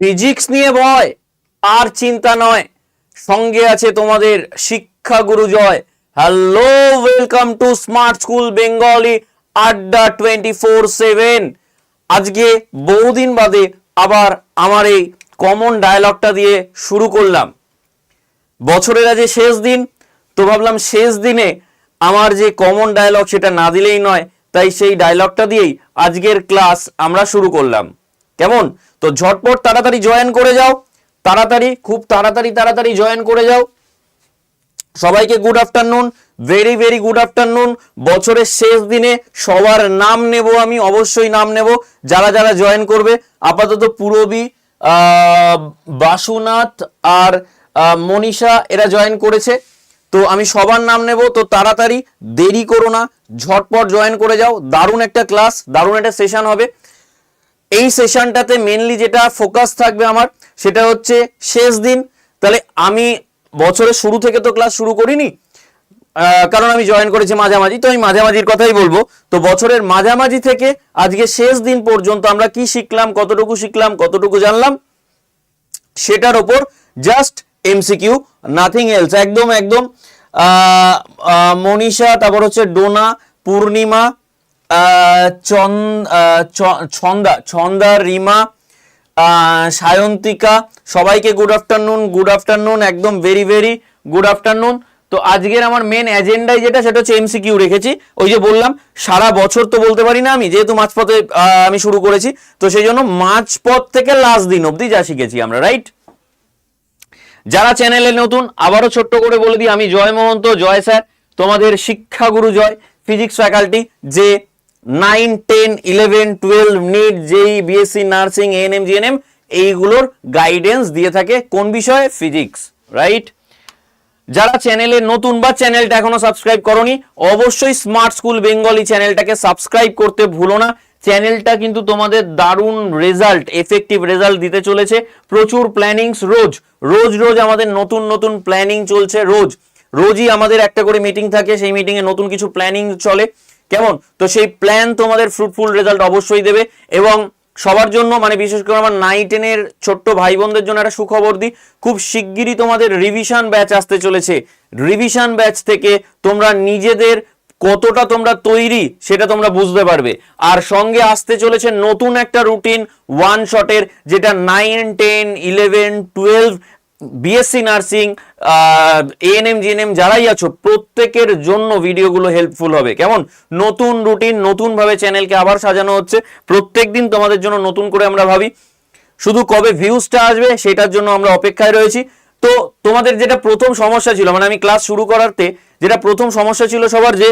Physics নিয়ে ভয়, আর চিন্তা নয়। সঙ্গে আছে তোমাদের শিক্ষা গুরু জয়। Hello, welcome to smart school Bengali, Adda twenty four seven. আজকে বহুদিন বাদে আবার আমার এই কমন ডায়লগটা দিয়ে শুরু করলাম। বছরের আজ শেষ দিন, তো ভাবলাম শেষ দিনে আমার যে কমন ডায়লগ সেটা না দিলেই নয়, তাই সেই ডায়লগটা দিয়েই আজকের ক্লাস আমরা শুরু করলাম। কেমন? তো ঝটপট তাড়াতাড়ি জয়েন করে যাও। তাড়াতাড়ি, খুব তাড়াতাড়ি তাড়াতাড়ি জয়েন করে যাও। সবাইকে good afternoon very very good afternoon বছরের শেষ দিনে সবার নাম নেব আমি, অবশ্যই নাম নেব। যারা যারা জয়েন করবে, আপাতত পুরবী বাসুনাথ আর মনীষা, এরা জয়েন করেছে। তো আমি সবার নাম নেব, তো তাড়াতাড়ি দেরি করো না, ঝটপট জয়েন করে যাও। দারুণ একটা ক্লাস দারুণ একটা সেশন হবে। এই সেশনটাতে মেনলি যেটা ফোকাস থাকবে আমার, সেটা হচ্ছে শেষ দিন। তাহলে আমি বছরের শুরু থেকে তো ক্লাস শুরু করিনি কারণ আমি জয়েন করেছি মাঝামাঝি, তো আমি মাঝামাঝির কথাই বলব। তো বছরের মাঝামাঝি থেকে আজকে শেষ দিন পর্যন্ত আমরা কি শিখলাম, কতটুকু শিখলাম, কতটুকু জানলাম, সেটার ওপর জাস্ট এমসিকিউ নাথিং এলস একদম একদম মনীষা, তারপর হচ্ছে ডোনা, পূর্ণিমা ছন্দা ছন্দা রিমা সায়ন্তিকা, সবাইকে গুড আফটারনুন গুড আফটারনুন একদম ভেরি ভেরি গুড আফটারনুন তো আজকের আমার মেন এজেন্ডাই যেটা, সেটা হচ্ছে এমসিকিউ রেখেছি। ওই যে বললাম, সারা বছর তো বলতে পারি না আমি, যেহেতু মাঝপথে আমি শুরু করেছি, তো সেই জন্য মাঝপথ থেকে লাস্ট দিন অবধি যা শিখেছি আমরা রাইট যারা চ্যানেলে নতুন, আবারও ছোট্ট করে বলে দিই, আমি জয় মহন্ত, জয় স্যার তোমাদের শিক্ষাগুরু জয় ফিজিক্স ফ্যাকাল্টি যে nine, ten, eleven, twelve, NEET, JEE, BSc, nursing, ANM, GNM, এইগুলোর গাইডেন্স দিয়ে থাকে কোন বিষয়ে? ফিজিক্স রাইট যারা চ্যানেলে নতুন বা চ্যানেলটা এখনও সাবস্ক্রাইব করনি, অবশ্যই স্মার্ট স্কুল বেঙ্গলি চ্যানেলটাকে সাবস্ক্রাইব করতে ভুলো না। চ্যানেলটা কিন্তু তোমাদের দারুণ রেজাল্ট এফেক্টিভ রেজাল্ট দিতে চলেছে। প্রচুর প্ল্যানিংস রোজ রোজ রোজ আমাদের নতুন নতুন প্ল্যানিং চলছে রোজ। রোজই আমাদের একটা করে মিটিং থাকে, সেই মিটিংয়ে নতুন কিছু প্ল্যানিং চলে। কেমন? তো সেই প্ল্যান তোমাদের ফ্রুটফুল রেজাল্ট অবশ্যই দেবে এবং সবার জন্য মানে বিশেষ করে আমার নাইন টেনের ছোট্ট ভাই বোনদের জন্য একটা সুখবর দিই, খুব শিগগিরই তোমাদের রিভিশন ব্যাচ আসতে চলেছে। রিভিশন ব্যাচ থেকে তোমরা নিজেদের কতটা তোমরা তৈরি সেটা তোমরা বুঝতে পারবে। আর সঙ্গে আসতে চলেছে নতুন একটা রুটিন ওয়ান শটের যেটা nine ten eleven twelve BSc nursing ANM GNM যারাই আছো, প্রত্যেকের জন্য ভিডিওগুলো হেল্পফুল হবে। কেমন? নতুন রুটিন নতুন ভাবে চ্যানেলকে আবার সাজানো হচ্ছে। প্রত্যেক দিন তোমাদের জন্য নতুন করে আমরা ভাবি, শুধু কবে ভিউজটা আসবে সেটার জন্য আমরা অপেক্ষায় রয়েছি। তো তোমাদের যেটা প্রথম সমস্যা ছিল মানে আমি ক্লাস শুরু করাতে, যেটা প্রথম সমস্যা ছিল সবার যে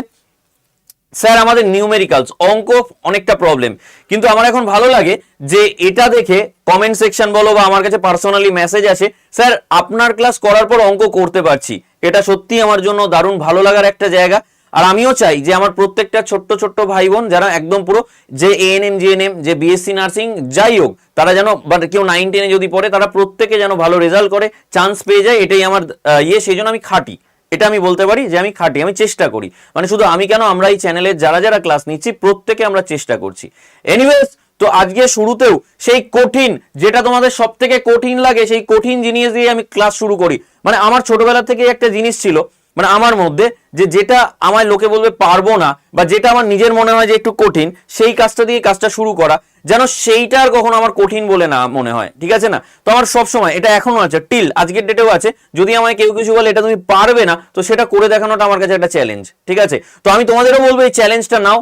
স্যার, আমাদের নিউমেরিক্যালস অঙ্ক অনেকটা প্রবলেম কিন্তু আমার এখন ভালো লাগে যে এটা দেখে কমেন্ট সেকশন বলো বা আমার কাছে পার্সোনালি মেসেজ আসে, স্যার, আপনার ক্লাস করার পর অঙ্ক করতে পারছি। এটা সত্যি আমার জন্য দারুণ ভালো লাগার একটা জায়গা। আর আমিও চাই যে আমার প্রত্যেকটা ছোট্ট ছোট্ট ভাই বোন যারা একদম পুরো যে এএনএম জিএনএম যে বিএসসি নার্সিং যাই হোক, তারা যেন বা কেউ নাইন টেনে যদি পড়ে, তারা প্রত্যেকে যেন ভালো রেজাল্ট করে চান্স পেয়ে যায়, এটাই আমার ইয়ে সেই জন্য আমি খাটি। এটা আমি বলতে পারি যে আমি খাটি, আমি চেষ্টা করি। মানে শুধু আমি কেন আমরা এই চ্যানেলে যারা যারা ক্লাস নিচ্ছি, প্রত্যেকে আমরা চেষ্টা করছি। এনিওয়েজ তো আজকে শুরুতেও সেই কঠিন, যেটা তোমাদের সব থেকে কঠিন লাগে, সেই কঠিন জিনিস দিয়ে আমি ক্লাস শুরু করি। মানে আমার ছোটবেলা থেকে একটা জিনিস ছিল মানে আমার মধ্যে যে যেটা আমায় লোকে বলবে পারব না বা যেটা আমার নিজের মনে হয় যে একটু কঠিন, সেই কাজটা দিয়ে কাজটা শুরু করা, যেন সেইটা আর কখনো আমার কঠিন বলে না মনে হয়, ঠিক আছে না? তো আমার সবসময়, এটা এখনও আছে, টিল, আজকের ডেটেও আছে, যদি আমায় কেউ কিছু বলে এটা তুমি পারবে না, তো সেটা করে দেখানোটা আমার কাছে একটা চ্যালেঞ্জ ঠিক আছে? তো আমি তোমাদেরও বলব এই চ্যালেঞ্জটা নাও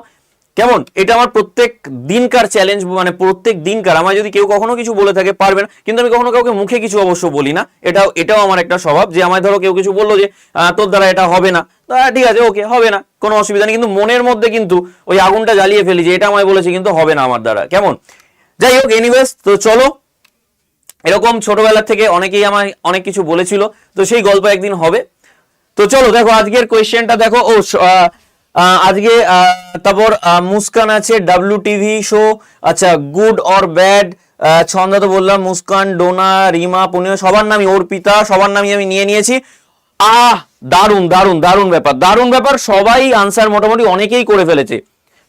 কেমন? এটা আমার প্রত্যেক দিনকার চ্যালেঞ্জ মানে প্রত্যেক দিনকার। আমার যদি কেউ কখনো কিছু বলে থাকে, পারবে না। কিন্তু আমি কখনো কাউকে মুখে কিছু অবশ্য বলি না। এটাও এটাও আমার একটা স্বভাব যে আমায় ধরো কেউ কিছু বলল যে তোর দ্বারা এটা হবে না। ঠিক আছে, ওকে, হবে না, কোনো অসুবিধা নেই। কিন্তু মনের মধ্যে কিন্তু ওই আগুনটা জ্বালিয়ে ফেলি যে, এটা আমায় বলেছে, কিন্তু হবে না আমার দ্বারা। কেমন? যাই হোক এনিওয়েজ তো চলো। এরকম ছোটবেলা থেকে অনেকেই আমায় অনেক কিছু বলেছিল। তো সেই গল্প একদিন হবে। তো চলো, দেখো, আজকের কোয়েশ্চেনটা দেখো। ও আজকে তারপর মুস্কান আছে ডাব্লিউ টিভি শো আচ্ছা গুড অর ব্যাড ছন্দা তো বললাম, মুস্কান, ডোনা, রিমা পুনিয়া সবার নামই অর্পিতা সবার নামই আমি নিয়ে নিয়েছি। আহ, দারুণ দারুণ দারুণ ব্যাপার দারুণ ব্যাপার, সবাই আনসার মোটামুটি অনেকেই করে ফেলেছে।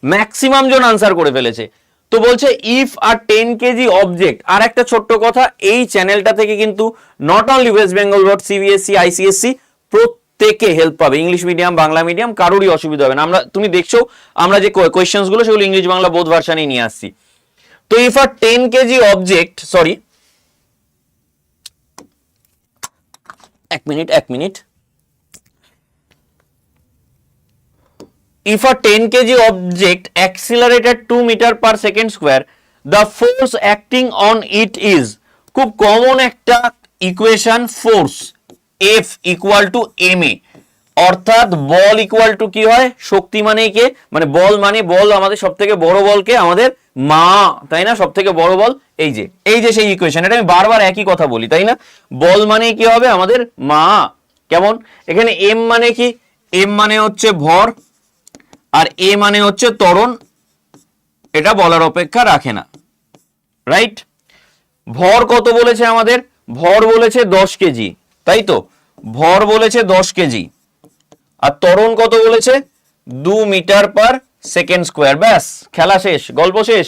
ম্যাক্সিমাম জন আনসার করে ফেলেছে। তো বলছে ইফ আর টেন কেজি অবজেক্ট আর একটা ছোট্ট কথা, এই চ্যানেলটা থেকে কিন্তু not only West Bengal board CBSE ICSE প্রত্যেকে হেল্প পাবে। ইংলিশ মিডিয়াম বাংলা মিডিয়াম কারোরই অসুবিধা হবে না। আমরা, তুমি দেখছ, আমরা যে গুলো, সেগুলো ইংলিশ বাংলা বোধ ভার্সানেই নিয়ে আসছি। তো ইফ আর টেন কেজি অবজেক্ট সরি এক মিনিট এক minute if a 10 kg object accelerated 2 meter per second square, the force acting on it is, খুব কমন একটা equation force F equal to M A অর্থাৎ বল ইকুয়াল টু কি হয়? শক্তি মানে কে? মানে বল মানে বল আমাদের সব থেকে বড় বলকে আমাদের মা, তাই না? সব থেকে বড় বল এই যে। এই যে সেই ইকুয়েশন এটা আমি বারবার একই কথা বলি, তাই না? বল মানে কি হবে? আমাদের মা। কেমন? এখানে এম মানে কি? এম মানে হচ্ছে ভর, আর এ মানে হচ্ছে ত্বরণ। এটা বলার অপেক্ষা রাখে না। রাইট ভর কত বলেছে আমাদের? ভর বলেছে দশ কেজি। তাই তো? ভর বলেছে দশ কেজি। আর ত্বরণ কত বলেছে? দু মিটার পার সেকেন্ড স্কোয়ার। ব্যাস, খেলা শেষ, গল্প শেষ।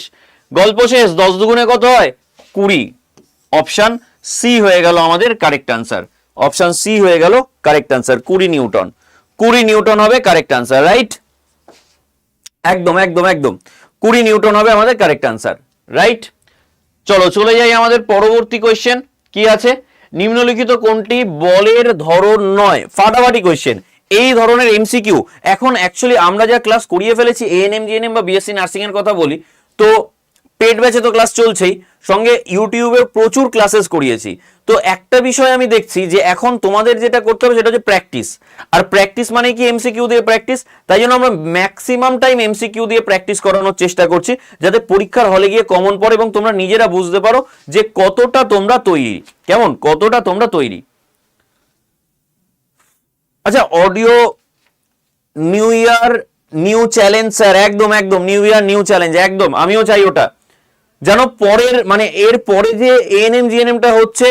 গল্প শেষ, দশ দুগুণে কত হয়? কুড়ি। অপশান সি হয়ে গেল আমাদের কারেক্ট আনসার অপশান সি হয়ে গেল কারেক্ট আনসার কুড়ি নিউটন। কুড়ি নিউটন হবে কারেক্ট আনসার রাইট একদম একদম একদম। কুড়ি নিউটন হবে আমাদের কারেক্ট আনসার রাইট চলো, চলে যাই আমাদের পরবর্তী কোয়েশ্চেন কি আছে? নিম্নলিখিত কোনটি বলের ধরন নয়? ফাটাফাটি কোয়েশ্চেন এই ধরনের এমসিকিউ এখন অ্যাকচুয়ালি আমরা যা ক্লাস করিয়ে ফেলেছি এএনএম জিএনএম বা বিএসসি নার্সিং এর কথা বলি, তো পেড ব্যাচে তো ক্লাস চলছেই, সঙ্গে ইউটিউবে প্রচুর ক্লাসেস করিয়েছি। তো একটা বিষয় আমি দেখছি যে এখন তোমাদের যেটা করতে হবে সেটা হচ্ছে প্র্যাকটিস আর প্র্যাকটিস মানে কি? এমসিকিউ দিয়ে প্র্যাকটিস তাই জন্য আমরা ম্যাক্সিমাম টাইম এমসিকিউ দিয়ে প্র্যাকটিস করানোর চেষ্টা করছি, যাতে পরীক্ষার হলে গিয়ে কমন পড়ে এবং তোমরা নিজেরা বুঝতে পারো যে কতটা তোমরা তৈরি। কেমন? কতটা তোমরা তৈরি? আচ্ছা audio new year new challenge sir একদম একদম নিউ ইয়ার নিউ চ্যালেঞ্জ একদম, আমিও চাই ওটা। যেন পরের মানে এর পরে যে এএনএম জিএনএমটা হচ্ছে,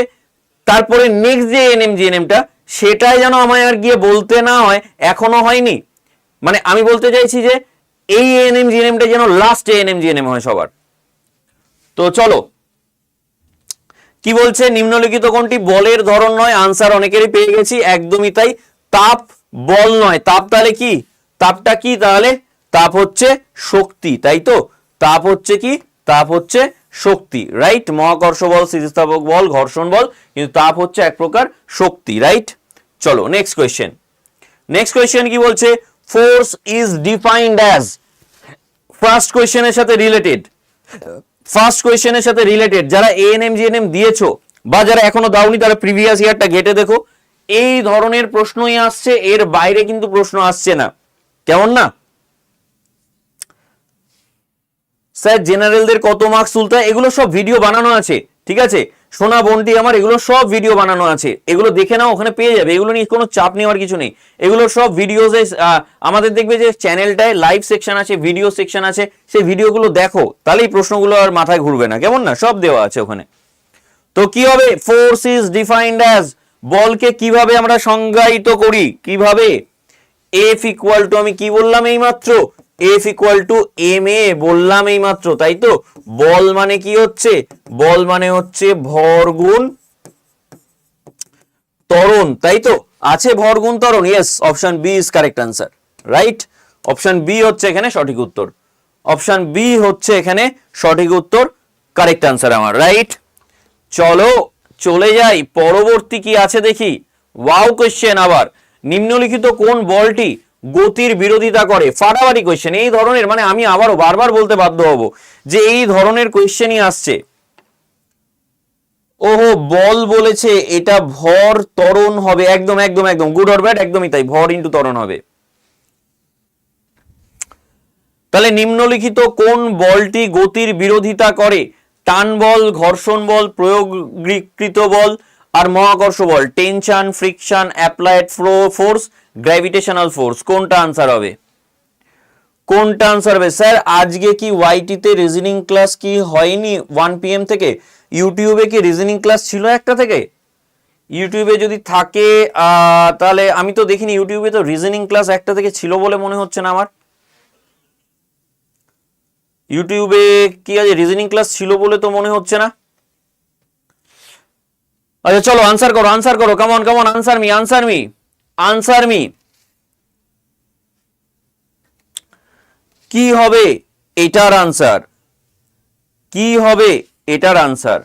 তারপরে নেক্সট যে এএনএম জিএনএমটা সেটাই যেন আমায় আর গিয়ে বলতে না হয়, এখনও হয়নি। মানে আমি বলতে চাইছি যে, এই এএনএম জিএনএমটা যেন লাস্ট এএনএম জিএনএম হয় সবার। তো চলো, কি বলছে? নিম্নলিখিত কোনটি বলের ধরন নয়? আনসার অনেকেরই পেয়ে গেছি, একদমই তাই। তাপ বল নয়। তাপ তাহলে কি? তাপটা কি তাহলে? তাপ হচ্ছে শক্তি, তাই তো? তাপ হচ্ছে কি? তাপ হচ্ছে শক্তি রাইট মহাকর্ষ বল স্থিতিস্থাপক বল, ঘর্ষণ বল, কিন্তু তাপ হচ্ছে এক প্রকার শক্তি রাইট চলো নেক্সট কোয়েশ্চেন নেক্সট কোয়েশ্চেন কি বলছে? Force is defined as first কোয়েশ্চেনের সাথে রিলেটেড ফার্স্ট কোয়েশ্চেনের সাথে রিলেটেড যারা এএনএম জিএনএম দিয়েছ, বা যারা এখনও দাওনি, তারা প্রিভিয়াস ইয়ারটা ঘেটে দেখো, এই ধরনের প্রশ্নই আসছে, এর বাইরে কিন্তু প্রশ্ন আসছে না। কেমন না? স্যার, জেনারেলদের কত মার্কস তুলতে হয়, এগুলো সব ভিডিও বানানো আছে, ঠিক আছে? সোনা, বন্টি, আমার এগুলো সব ভিডিও বানানো আছে। এগুলো দেখে নাও, ওখানে পেয়ে যাবে। এগুলো নিয়ে কোনো চাপ নেওয়ার কিছু নেই। এগুলো সব ভিডিওসে আমাদের দেখবে যে চ্যানেলটায় লাইভ সেকশন আছে ভিডিও সেকশন আছে। সেই ভিডিওগুলো দেখো, তাহলেই প্রশ্নগুলো আর মাথায় ঘুরবে না। কেমন না? সব দেওয়া আছে ওখানে। তো কি হবে? ফোর্স ইজ ডিফাইন্ড অ্যাজ বলকে কীভাবে আমরা সংজ্ঞায়িত করি? কীভাবে? এফ ইকুয়াল টু আমি কি বললাম এই মাত্র F equal to M A বললাম এই মাত্র তাই তো? বল মানে কি হচ্ছে? বল মানে হচ্ছে ভর গুণ ত্বরণ, তাই তো? আছে ভর গুণ ত্বরণ yes option B is correct answer right option B হচ্ছে এখানে সঠিক উত্তর অপশন বি হচ্ছে এখানে সঠিক উত্তর কারেক্ট আনসার আমার রাইট চলো, চলে যাই, পরবর্তী কি আছে দেখি? ওয়াও কোশ্চেন আবার, নিম্নলিখিত কোন বলটি গতির বিরোধিতা করে, ফাটাফাটি কোয়েশ্চেন এই ধরনের মানে আমি আবারও বারবার বলতে বাধ্য হব যে এই ধরনের কোয়েশ্চেনই আসছে। ওহো, বল বলেছে, এটা ভর ত্বরণ হবে, একদম একদম একদম গুড অর ব্যাড একদমই তাই, ভর ইন্টু ত্বরণ হবে। তাহলে নিম্নলিখিত কোন বলটি গতির বিরোধিতা করে? টান বল, ঘর্ষণ বল, প্রয়োগকৃত বল আর মহাকর্ষ বল, tension, friction, applied flow force, gravitational force, কোনটা আনসার হবে? কোনটা আনসার হবে? স্যার, আজকে কি ওয়াইটিতে রিজনিং ক্লাস কি হয়নি? ওয়ান পিএম থেকে? ইউটিউবে কি রিজনিং ক্লাস ছিল একটা থেকে? ইউটিউবে যদি থাকে তাহলে আমি তো দেখিনি ইউটিউবে তো রিজনিং ক্লাস একটা থেকে ছিল বলে মনে হচ্ছে না আমার। ইউটিউবে কি আছে রিজনিং ক্লাস ছিল বলে তো মনে হচ্ছে না? আচ্ছা চলো আনসার করো আনসার করো কেমন কেমন answer me answer me answer me কি হবে এটার আনসার কি হবে এটার আনসার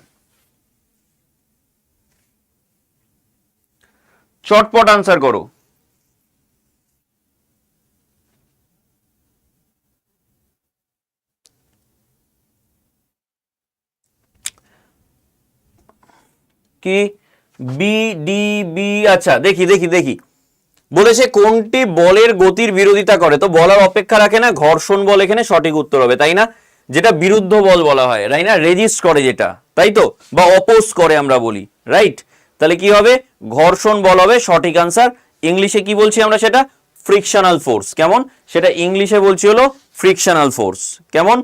চটপট আনসার করো। কি? বি ডি বি আচ্ছা দেখি দেখি দেখি। বলেছে কোনটি বলের গতির বিরোধিতা করে? তো বলার অপেক্ষা রাখে না, ঘর্ষণ বল এখানে সঠিক উত্তর হবে, তাই না? যেটা বিরুদ্ধ বল বলা হয়, তাই না? রেজিস্ট করে যেটা, তাই তো? বা অপোজ করে আমরা বলি, রাইট? তাহলে কি হবে? ঘর্ষণ বল হবে, সঠিক আনসার। ইংলিশে কি বলছি আমরা সেটা? Frictional force. কেমন? সেটা ইংলিশে বলছি হলো ফ্রিকশনাল ফোর্স। কেমন?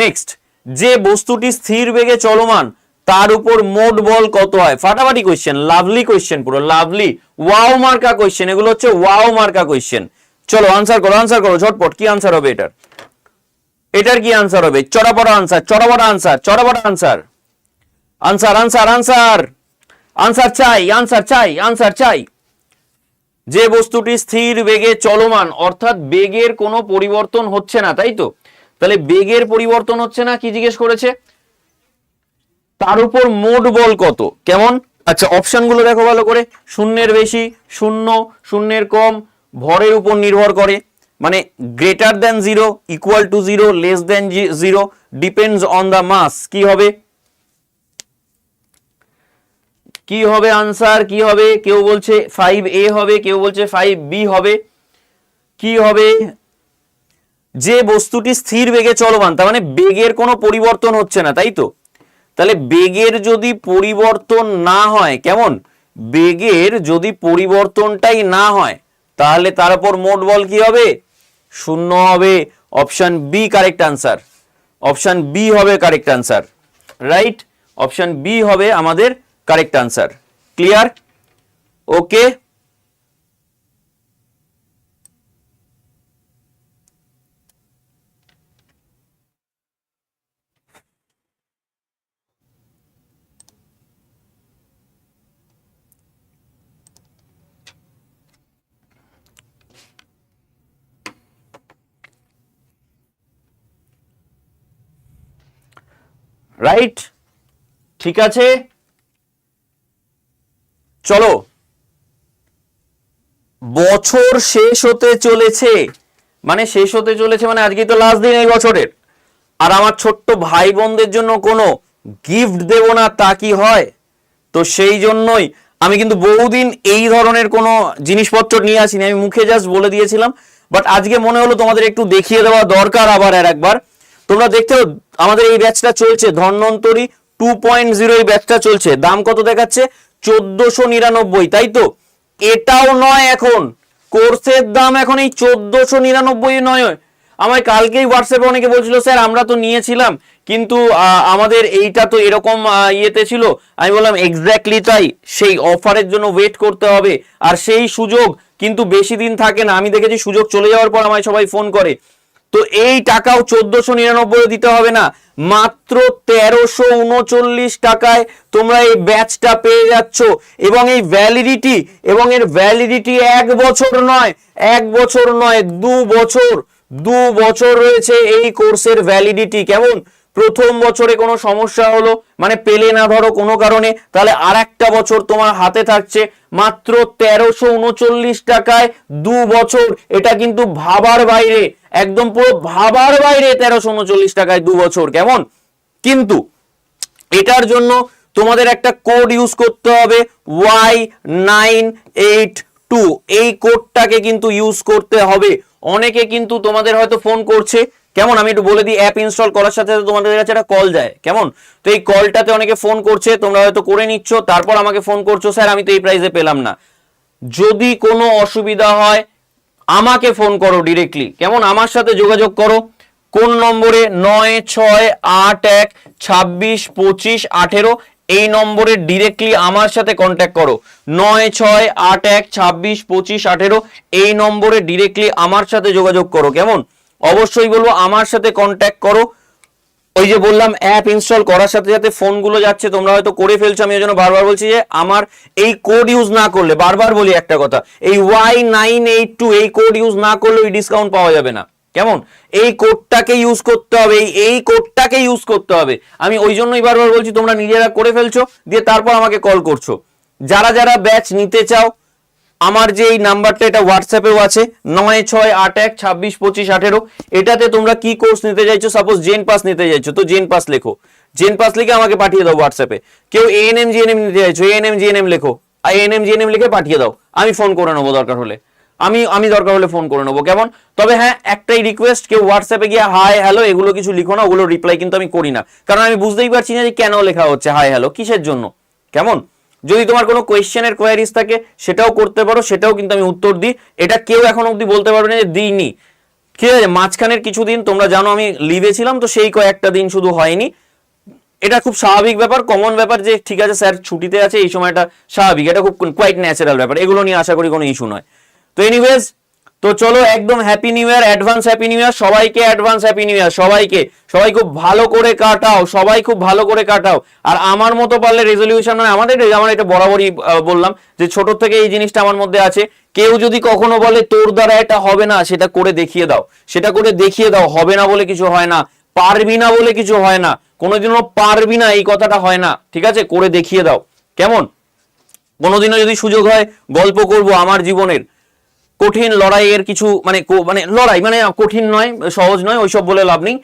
নেক্সট, যে বস্তুটি স্থির বেগে চলমান তার উপর মোট বল কত হয়? ফাটাফাটি কোয়েশ্চেন লাভলি কোয়েশ্চেন পুরো লাভলি ওয়াও মার্কা কোয়েশ্চেন এগুলো হচ্ছে ওয়াও মার্কা কোয়েশ্চেন চলো আনসার করো আনসার করো, ঝটপট, কি আনসার হবে এটার? এটার কি আনসার হবে? চড়াপড়া আনসার চড়াপড়া answer চড়াপড়া answer answer answer answer answer চাই আনসার চাই আনসার চাই। যে বস্তুটি স্থির বেগে চলমান, অর্থাৎ বেগের কোনো পরিবর্তন হচ্ছে না, তাই তো? তাহলে বেগের পরিবর্তন হচ্ছে না, কি জিজ্ঞেস করেছে? তার উপর মোট বল কত? কেমন? আচ্ছা অপশনগুলো দেখো ভালো করে। শূন্যের বেশি, শূন্য, শূন্যের কম, ভরের উপর নির্ভর করে। মানে greater than zero equal to zero less than zero depends on the mass কি হবে? কি হবে আনসার কি হবে? কেউ বলছে ফাইভ এ হবে, কেউ বলছে ফাইভ বি হবে। কি হবে? যে বস্তুটি স্থির বেগে চলমান, তার মানে বেগের কোনো পরিবর্তন হচ্ছে না, তাই তো? তাহলে বেগের যদি পরিবর্তন না হয়, কেমন? বেগের যদি পরিবর্তনটাই না হয়, তাহলে তার উপর মোট বল কি হবে? শূন্য হবে। Option B correct answer option B হবে correct answer right option B হবে আমাদের correct answer clear okay right ঠিক আছে? চলো। বছর শেষ হতে চলেছে। মানে শেষ হতে চলেছে মানে আজকে তো লাস্ট দিন এই বছরের। আর আমার ছোট্ট ভাই বোনদের জন্য কোনো গিফট দেব না, তা কি হয়? তো সেই জন্যই আমি কিন্তু বহুদিন এই ধরনের কোনো জিনিসপত্র নিয়ে আসিনি। আমি মুখে জাস্ট বলে দিয়েছিলাম। বাট আজকে মনে হলো তোমাদের একটু দেখিয়ে দেওয়া দরকার আবার আর একবার। তোমরা দেখতে আমাদের এই ব্যাচটা চলছে ধন্বন্তরী টু পয়েন্ট জিরো এই ব্যাচটা চলছে। দাম কত দেখাচ্ছে? চোদ্দশো নিরানব্বই, তাই তো? এটাও নয় এখন। কোর্সের দাম এখন এই চোদ্দশো নিরানব্বই নয়। আমায় কালকেই হোয়াটসঅ্যাপে অনেকে বলছিল, স্যার, আমরা তো নিয়েছিলাম, কিন্তু আমাদের এইটা তো এরকম ইয়েতে ছিল। আমি বললাম এক্স্যাক্টলি তাই। সেই অফারের জন্য ওয়েট করতে হবে। আর সেই সুযোগ কিন্তু বেশি দিন থাকে না। আমি দেখেছি সুযোগ চলে যাওয়ার পর আমায় সবাই ফোন করে। তো এই টাকাও চোদ্দশো নিরানব্বই দিতে হবে না। মাত্র তেরোশো উনচল্লিশ টাকায় তোমরা এই ব্যাচটা পেয়ে যাচ্ছ। এবং এই ভ্যালিডিটি এবং এর ভ্যালিডিটি এক বছর নয়, এক বছর নয়, দু বছর দু বছর রয়েছে এই কোর্সের ভ্যালিডিটি কেমন? প্রথম বছরে কোনো সমস্যা হলো মানে পেলে না ধরো কোনো কারণে, তাহলে আর একটা বছর তোমার হাতে থাকছে। মাত্র তেরোশো উনচল্লিশ টাকায় দু বছর, এটা কিন্তু ভাবার বাইরে, একদম পুরো ভাবার বাইরে তেরোশো উনচল্লিশ টাকায় দু বছর, কেমন? কিন্তু এটার জন্য তোমাদের একটা কোড ইউজ করতে হবে ওয়াই নাইন এইট টু এই কোডটাকে কিন্তু ইউজ করতে হবে। অনেকে কিন্তু তোমাদের হয়তো ফোন করছে কেমন, আমি একটু বলে দিই অ্যাপ ইনস্টল করার সাথে সাথে তোমাদের কাছে একটা কল যায়। কেমন? তো এই কলটাতে অনেকে ফোন করছে, তোমরা হয়তো করে নিচ্ছ, তারপর আমাকে ফোন করছ, স্যার, আমি তো এই প্রাইসে পেলাম না। যদি কোনো অসুবিধা হয়, আমাকে ফোন করো ডিরেক্টলি কেমন? আমার সাথে যোগাযোগ করো। কোন নম্বরে? নয় ছয় আট এক ছাব্বিশ পঁচিশ আঠেরো। এই নম্বরে ডিরেক্টলি আমার সাথে কন্ট্যাক্ট করো। নয় ছয় আট এক ছাব্বিশ পঁচিশ আঠেরো। এই নম্বরে ডিরেক্টলি আমার সাথে যোগাযোগ করো। কেমন? অবশ্যই বলব, আমার সাথে কন্ট্যাক্ট করো। ওই যে বললাম অ্যাপ ইনস্টল করার সাথে সাথে ফোনগুলো যাচ্ছে, তোমরা হয়তো করে ফেলছো, আমি ওই জন্য বারবার বলছি যে, আমার এই কোড ইউজ না করলে, বারবার বলি একটা কথা, এই ওয়াই নাইন এইট টু এই কোড ইউজ না করলে ওই ডিসকাউন্ট পাওয়া যাবে না। কেমন? এই কোডটাকে ইউজ করতে হবে, এই এই কোডটাকে ইউজ করতে হবে। আমি ওই জন্যই বারবার বলছি, তোমরা নিজেরা করে ফেলছো, দিয়ে তারপর আমাকে কল করছ। যারা যারা ব্যাচ নিতে চাও আমার যে এই নাম্বারটা, এটা হোয়াটসঅ্যাপেও আছে, নয় ছয় আট এক ছাব্বিশ পঁচিশ আঠেরো। এটাতে তোমরা কি কোর্স নিতে চাইছো? সাপোজ জেন পাস নিতে চাইছো, তো জেন পাস লেখো। জেন পাস লিখে আমাকে পাঠিয়ে দাও হোয়াটসঅ্যাপে কেউ এএনএম জিএনএম নিতে চাইছো এএনএম জিএনএম লেখো। আর এএনএম জিএনএম লিখে পাঠিয়ে দাও। আমি ফোন করে নেব দরকার হলে। আমি আমি দরকার হলে ফোন করে নেব। কেমন? তবে হ্যাঁ একটাই রিকোয়েস্ট কেউ হোয়াটসঅ্যাপে গিয়ে হাই হ্যালো এগুলো কিছু লিখো না, ওগুলো রিপ্লাই কিন্তু আমি করি না। কারণ আমি বুঝতেই পারছি না যে কেন লেখা হচ্ছে হাই হ্যালো কিসের জন্য? কেমন? যদি তোমার কোনো কোয়েশ্চেনের কোয়ারিজ থাকে, সেটাও করতে পারো, সেটাও কিন্তু আমি উত্তর দিই। এটা কেউ এখন অবধি বলতে পারবে না যে দিইনি। ঠিক আছে, মাঝখানের কিছুদিন তোমরা জানো আমি লিভে ছিলাম, তো সেই কয়েকটা দিন শুধু হয়নি। এটা খুব স্বাভাবিক ব্যাপার কমন ব্যাপার যে ঠিক আছে স্যার ছুটিতে আছে, এই সময়টা স্বাভাবিক, এটা খুব কোয়াইট ন্যাচারাল ব্যাপার, এগুলো নিয়ে আশা করি কোনো ইস্যু নয়। তো এনিওয়েজ তো চলো একদম happy new year advance happy new year সবাইকে অ্যাডভান্স হ্যাপি নিউ ইয়ার সবাইকে, সবাই খুব ভালো করে কাটাও, সবাই খুব ভালো করে কাটাও। আর আমার মতো পারলে রেজলিউশন মানে আমাদের আমার এটা বরাবরই বললাম যে ছোট থেকে এই জিনিসটা আমার মধ্যে আছে। কেউ যদি কখনো বলে তোর দ্বারা এটা হবে না, সেটা করে দেখিয়ে দাও। সেটা করে দেখিয়ে দাও, হবে না বলে কিছু হয় না। পারবি না বলে কিছু হয় না। কোনোদিনও পারবি না, এই কথাটা হয় না। ঠিক আছে? করে দেখিয়ে দাও। কেমন? কোনোদিনও যদি সুযোগ হয়, গল্প করব আমার জীবনের। কঠিন লড়াইয়ের কিছু মানে মানে লড়াই মানে কঠিন নয়, সহজ নয়, ওইসব বলে লাভ নেই।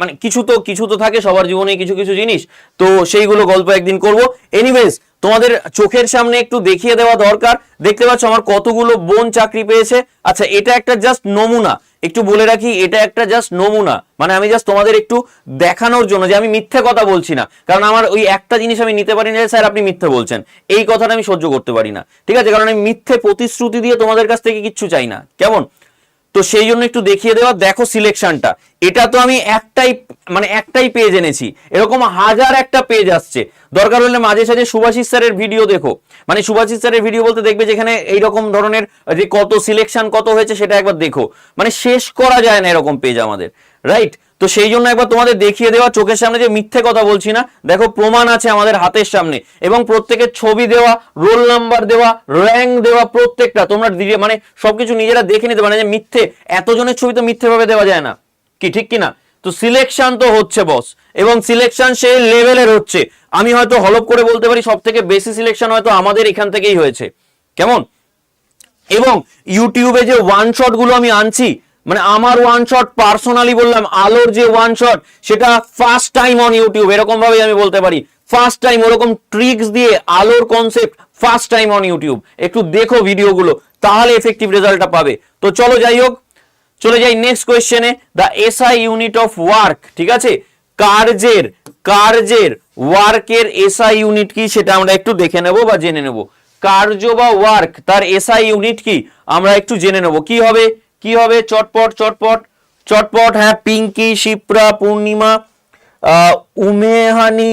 মানে কিছু তো কিছু তো থাকে সবার জীবনে কিছু কিছু জিনিস। তো সেইগুলো গল্প একদিন করব। এনিওয়েজ তোমাদের চোখের সামনে একটু দেখিয়ে দেওয়া দরকার। দেখতে পাচ্ছ আমার কতগুলো বোন চাকরি পেয়েছে। আচ্ছা এটা একটা জাস্ট নমুনা। একটু বলে রাখি, এটা একটা জাস্ট নমুনা। মানে আমি জাস্ট তোমাদের একটু দেখানোর জন্য যে আমি মিথ্যে কথা বলছি না। কারণ আমার ওই একটা জিনিস আমি নিতে পারি না স্যার, আপনি মিথ্যে বলছেন। এই কথাটা আমি সহ্য করতে পারি না। ঠিক আছে? কারণ আমি মিথ্যে প্রতিশ্রুতি দিয়ে তোমাদের কাছ থেকে কিচ্ছু চাই না। কেমন? তো সেই জন্য একটু দেখিয়ে দেওয়া, দেখো সিলেকশনটা। এটা তো আমি একটাই মানে একটাই পেজ এনেছি। এরকম হাজার একটা পেজ আসছে। দরকার হলে মাঝে সাঝে সুভাষিস স্যারের ভিডিও দেখো। মানে সুভাষিস স্যারের ভিডিও বলতে দেখবে যেখানে এইরকম ধরনের যে কত সিলেকশন কত হয়েছে সেটা একবার দেখো। মানে শেষ করা যায় না এরকম পেজ আমাদের রাইট তো সেই জন্য একবার তোমাদের দেখিয়ে দেওয়া, চোখের সামনে যে মিথ্যে কথা বলছি না, দেখো প্রমাণ আছে আমাদের হাতের সামনে। এবং প্রত্যেকের ছবি দেওয়া রোল নাম্বার দেওয়া র্যাঙ্ক দেওয়া প্রত্যেকটা, তোমরা মানে সবকিছু নিজেরা দেখে নিতে পারে যে মিথ্যে, এতজনের ছবি তো মিথ্যে ভাবে দেওয়া যায় না। কি, ঠিক কিনা? তো সিলেকশন তো হচ্ছে বস এবং সিলেকশন সেই লেভেলের হচ্ছে। আমি হয়তো হলপ করে বলতে পারি সব থেকে বেশি সিলেকশন হয়তো আমাদের এখান থেকেই হয়েছে। কেমন? এবং ইউটিউবে যে ওয়ান শটগুলো আমি আনছি মানে আমার ওয়ান শট পার্সোনালি বললাম, আলোর যে ওয়ান শট সেটা ফার্স্ট টাইম অন ইউটিউব এরকম ভাবে আমি বলতে পারি। ফার্স্ট টাইম ওরকম ট্রিক্স দিয়ে আলোর concept first time on YouTube একটু দেখো ভিডিওগুলো তাহলে এফেক্টিভ রেজাল্টটা পাবে। তো চলো যাই হোক চলে যাই next কোয়েশ্চেনে the SI unit of work ঠিক আছে? কার্যের কার্যের ওয়ার্কের এসআই ইউনিট কি সেটা আমরা একটু দেখে নেব বা জেনে নেব। কার্য বা ওয়ার্ক তার এসআই ইউনিট কি? আমরা একটু জেনে নেব। কি হবে? কি হবে? চটপট চটপট। চটপট হ্যাঁ পিঙ্কি, শিপ্রা, পূর্ণিমা উমেহানি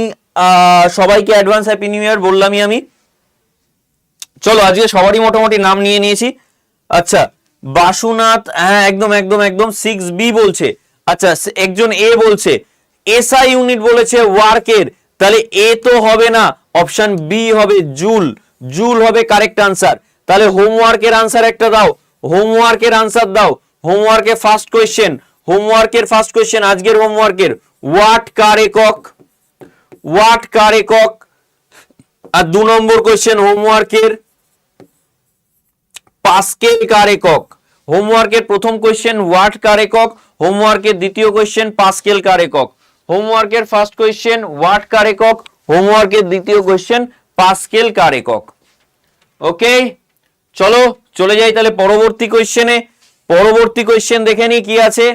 সবাইকে অ্যাডভান্স হ্যাপি নিউ ইয়ার বললামই আমি। চলো, আজকে সবারই মোটামুটি নাম নিয়ে নিয়েছি। আচ্ছা বাসুনাথ হ্যাঁ একদম একদম একদম সিক্স বি বলছে। আচ্ছা একজন এ বলছে। এসআই ইউনিট বলেছে ওয়ার্কের তাহলে এ তো হবে না অপশন বি হবে জুল জুল হবে কারেক্ট আনসার তাহলে হোমওয়ার্কের আনসার একটা দাও। হোমওয়ার্কের আনসার দাও। হোমওয়ার্কের ফার্স্ট কোয়েশ্চেন হোমওয়ার্কের ফার্স্ট কোয়েশ্চেন আজকের হোমওয়ার্কের ওয়াট কার একক ওয়াট কার একক আর দু নম্বর কোয়েশ্চেন হোমওয়ার্কের পাস্কেল কার একক? হোমওয়ার্কের প্রথম কোয়েশ্চেন ওয়াট কার একক? হোমওয়ার্কের দ্বিতীয় কোয়েশ্চেন পাস্কেল কার একক? হোমওয়ার্কের ফার্স্ট কোয়েশ্চেন ওয়াট কার একক? হোমওয়ার্কের দ্বিতীয় কোয়েশ্চেন পাস্কেল কার একক? ওকে? চলো, চলে যাই তাহলে পরবর্তী কোয়েশ্চেনে পরবর্তী কোয়েশ্চেন দেখে নি কি আছে।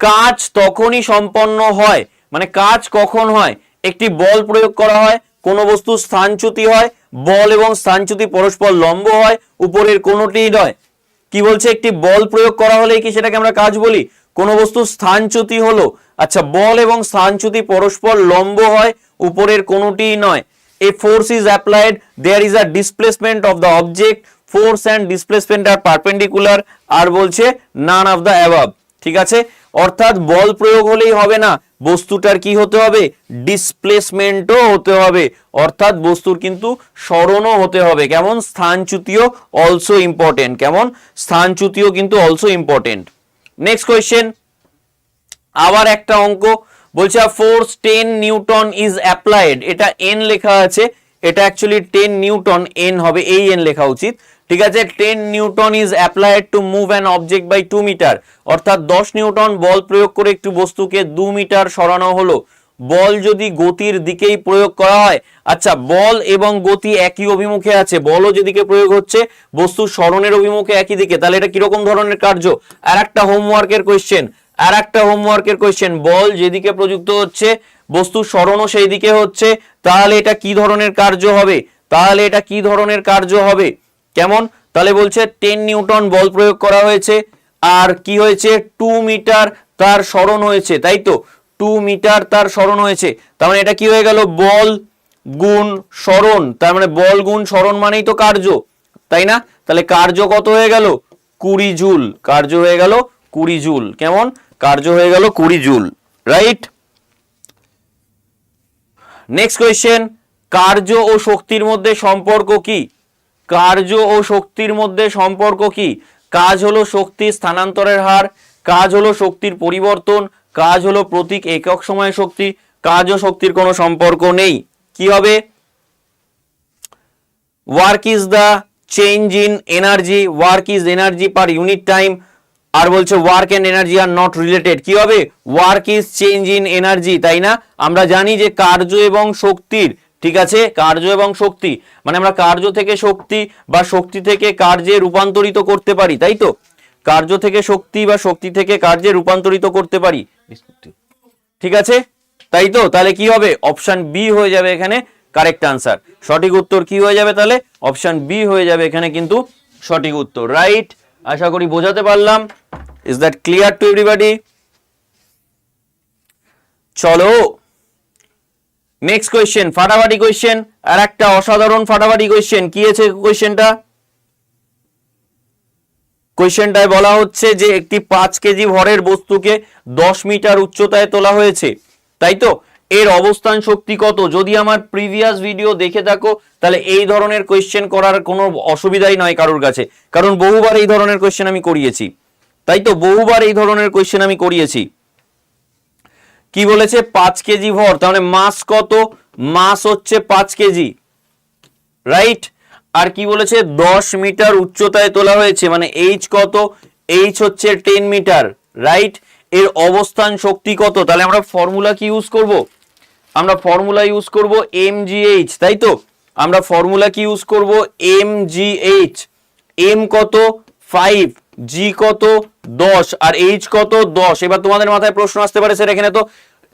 কাজ তখনই সম্পন্ন হয় মানে কাজ কখন হয়? একটি বল প্রয়োগ করা হয়, কোনো বস্তু স্থানচ্যুতি হয় বল এবং স্থানচ্যুতি পরস্পর লম্ব হয়, উপরের কোনোটি নয়। কি বলছে? একটি বল প্রয়োগ করা হলেই কি সেটাকে আমরা কাজ বলি? কোনো বস্তু স্থানচ্যুতি হলো। আচ্ছা বল এবং স্থানচ্যুতি পরস্পর লম্ব হয়, উপরের কোনোটি নয়। A force is applied there is a displacement of the object force and displacement are perpendicular আর বলছে নান অফ দ্য above ঠিক আছে? অর্থাৎ বল প্রয়োগ হলেই হবে না, বস্তুটার কি হতে হবে? ডিসপ্লেসমেন্টও হতে হবে। অর্থাৎ বস্তুর কিন্তু স্মরণও হতে হবে। কেমন? স্থানচ্যুতিও অলসো ইম্পর্টেন্ট কেমন? স্থানচ্যুতিও কিন্তু অলসো ইম্পর্টেন্ট নেক্সট কোয়েশ্চেন আবার একটা অঙ্ক। বলছে force ten newton is applied এটা এন লেখা আছে। এটা অ্যাকচুয়ালি টেন নিউটন এন হবে, এই এন লেখা উচিত। ঠিক আছে ten newton is applied to move an object by two metre অর্থাৎ দশ নিউটন বল প্রয়োগ করে একটু বস্তুকে দু মিটার সরানো হলো। বল যদি গতির দিকেই প্রয়োগ করা হয় আচ্ছা বল এবং গতি একই অভিমুখে আছে, বলও যেদিকে প্রয়োগ হচ্ছে, বস্তু স্মরণের অভিমুখে একই দিকে। তাহলে এটা কীরকম ধরনের কার্য? আর একটা হোমওয়ার্কের কোয়েশ্চেন আর একটা হোমওয়ার্কের কোয়েশ্চেন বল যেদিকে প্রযুক্ত হচ্ছে, বস্তু স্মরণও সেই দিকে হচ্ছে। তাহলে এটা কি ধরনের কার্য হবে? তাহলে এটা কি ধরনের কার্য হবে? কেমন? তাহলে বলছে টেন নিউটন বল প্রয়োগ করা হয়েছে। আর কি হয়েছে? টু মিটার তার স্মরণ হয়েছে, তাই তো? টু মিটার তার স্মরণ হয়েছে। তার মানে এটা কি হয়ে গেল? বল গুণ স্মরণ। তার মানে বল গুণ স্মরণ মানেই তো কার্য, তাই না? তাহলে কার্য কত হয়ে গেল? কুড়ি জুল। কার্য হয়ে গেল কুড়ি জুল। কেমন? কার্য হয়ে গেল কুড়ি জুল। রাইট নেক্সট কোয়েশ্চেন কার্য ও শক্তির মধ্যে সম্পর্ক কি? কার্য ও শক্তির মধ্যে সম্পর্ক কি? কাজ হলো শক্তি স্থানান্তরের হার, কাজ হলো শক্তির পরিবর্তন, কাজ হলো প্রতীক একক সময় শক্তি, কাজ ও শক্তির কোনো সম্পর্ক নেই। কি হবে? Work is the change in energy work is energy per unit time আর বলছে work and energy are not related কি হবে? Work is change in energy তাই না? আমরা জানি যে কার্য এবং শক্তির ঠিক আছে? কার্য এবং শক্তি। মানে আমরা কার্য থেকে শক্তি বা শক্তি থেকে কার্যে রূপান্তরিত করতে পারি, তাই তো? কার্য থেকে শক্তি বা শক্তি থেকে কার্যে রূপান্তরিত করতে পারি। ঠিক আছে? তাই তো? তাহলে কি হবে? অপশন বি হয়ে যাবে এখানে কারেক্ট আনসার। সঠিক উত্তর কি হয়ে যাবে তাহলে? অপশন বি হয়ে যাবে এখানে কিন্তু সঠিক উত্তর। রাইট আশা করি বোঝাতে পারলাম। Is that clear to everybody চলো। নেক্সট কোয়েশ্চেন ফাটাফাটি কোয়েশ্চেন আর একটা অসাধারণ ফাটাফাটি কোয়েশ্চেন কি আছে কোয়েশ্চেনটা কোয়েশ্চেনটায় বলা হচ্ছে যে একটি পাঁচ কেজি ভরের বস্তুকে দশ মিটার উচ্চতায় তোলা হয়েছে। তাই তো? এর অবস্থান শক্তি কত? যদি আমার প্রিভিয়াস ভিডিও দেখে থাকো, তাহলে এই ধরনের কোয়েশ্চেন করার কোনো অসুবিধাই নয় কারোর কাছে। কারণ বহুবার এই ধরনের কোয়েশ্চেন আমি করিয়েছি। তাই তো? বহুবার এই ধরনের কোয়েশ্চেন আমি করিয়েছি। কি বলেছে? পাঁচ কেজি ভর, তার মানে মাস কত? মাস হচ্ছে পাঁচ কেজি। রাইট আর কি বলেছে? দশ মিটার উচ্চতায় তোলা হয়েছে মানে এইচ কত? এইচ হচ্ছে টেন মিটার। রাইট এর অবস্থান শক্তি কত? তাহলে আমরা ফর্মুলা কি ইউজ করব? আমরা ফর্মুলা ইউজ করব এম এইচ তাই তো? আমরা ফর্মুলা কি ইউজ করব? এম এইচ এম কত? ফাইভ জি কত? দশ। আর এইচ কত? দশ। এবার তোমাদের মাথায় প্রশ্ন আসতে পারে স্যার এখানে তো।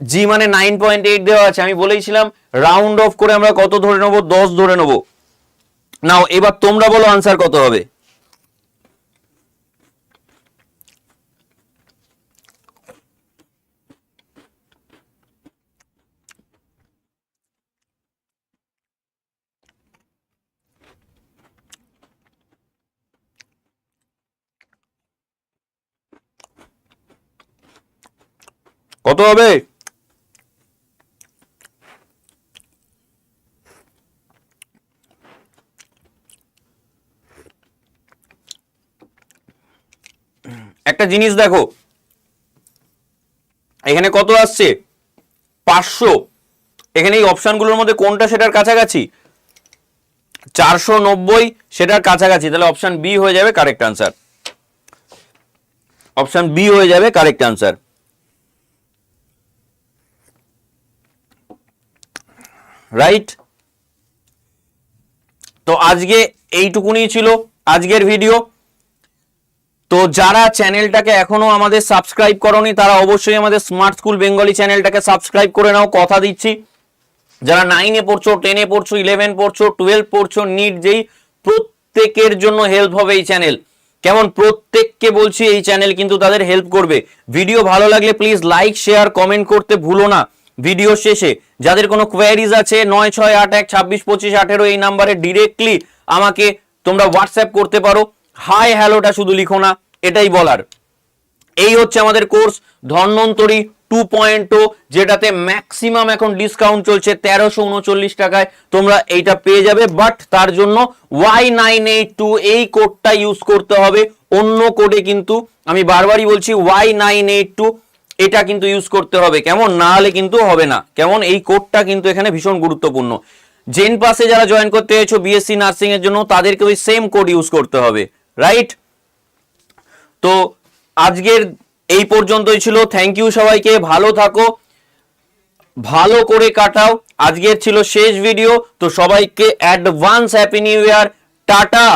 জি মানে নাইন পয়েন্ট এইট দেওয়া আছে। আমি বলেইছিলাম রাউন্ড অফ করে আমরা কত ধরে নেব? দশ ধরে নেব। নাও, এবার তোমরা বলো আনসার কত হবে। কত হবে? একটা জিনিস দেখো। এখানে কত আসছে? পাঁচশো। এখানে এই অপশনগুলোর মধ্যে কোনটা সেটার কাছাকাছি? চারশো নব্বই সেটার কাছাকাছি। তাহলে অপশন বি হয়ে যাবে কারেক্ট আনসার অপশন বি হয়ে যাবে কারেক্ট আনসার রাইট তো আজকে এইটুকুনি ছিল আজকের ভিডিও তো যারা চ্যানেলটাকে এখনও আমাদের সাবস্ক্রাইব করনি, তারা অবশ্যই আমাদের স্মার্ট স্কুল বেঙ্গলি চ্যানেলটাকে সাবস্ক্রাইব করে নাও। কথা দিচ্ছি, যারা নাইনে পড়ছো টেনে পড়ছো ইলেভেন পড়ছো টুয়েলভ পড়ছো নিট যেই, প্রত্যেকের জন্য হেল্প হবে এই চ্যানেল কেমন? প্রত্যেককে বলছি এই চ্যানেল কিন্তু তাদের হেল্প করবে। ভিডিও ভালো লাগলে প্লিজ লাইক শেয়ার কমেন্ট করতে ভুলো না। ভিডিও শেষে যাদের কোনো কোয়ারিজ আছে, নয়, ছয়, আট, এক, ছাব্বিশ, পঁচিশ, আঠেরো, এই নাম্বারে ডিরেক্টলি আমাকে তোমরা হোয়াটসঅ্যাপ করতে পারো। হাই হ্যালোটা শুধু লিখো না। এটাই বলার। এই হচ্ছে আমাদের কোর্স ধন্বন্তরী টু পয়েন্ট যেটাতে ম্যাক্সিমাম এখন ডিসকাউন্ট চলছে তেরোশো উনচল্লিশ টাকায়। তোমরা এইটা পেয়ে যাবে বাট তার জন্য ওয়াই নাইন এইট টু এই কোডটা ইউজ করতে হবে। অন্য কোডে কিন্তু, আমি বারবারই বলছি ওয়াই নাইন এইট টু এটা কিন্তু ইউজ করতে হবে। কেমন? না হলে কিন্তু হবে না। কেমন? এই কোডটা কিন্তু এখানে ভীষণ গুরুত্বপূর্ণ। জেন পাসে যারা জয়েন করতে হয়েছো বিএসসি নার্সিং এর জন্য, তাদেরকে ওই সেম কোড ইউজ করতে হবে। রাইট তো আজকের এই পর্যন্তই ছিল। থ্যাংক ইউ সবাইকে, ভালো থাকো। ভালো করে কাটাও। আজকের ছিল শেষ ভিডিও তো সবাইকে advance happy new year tata!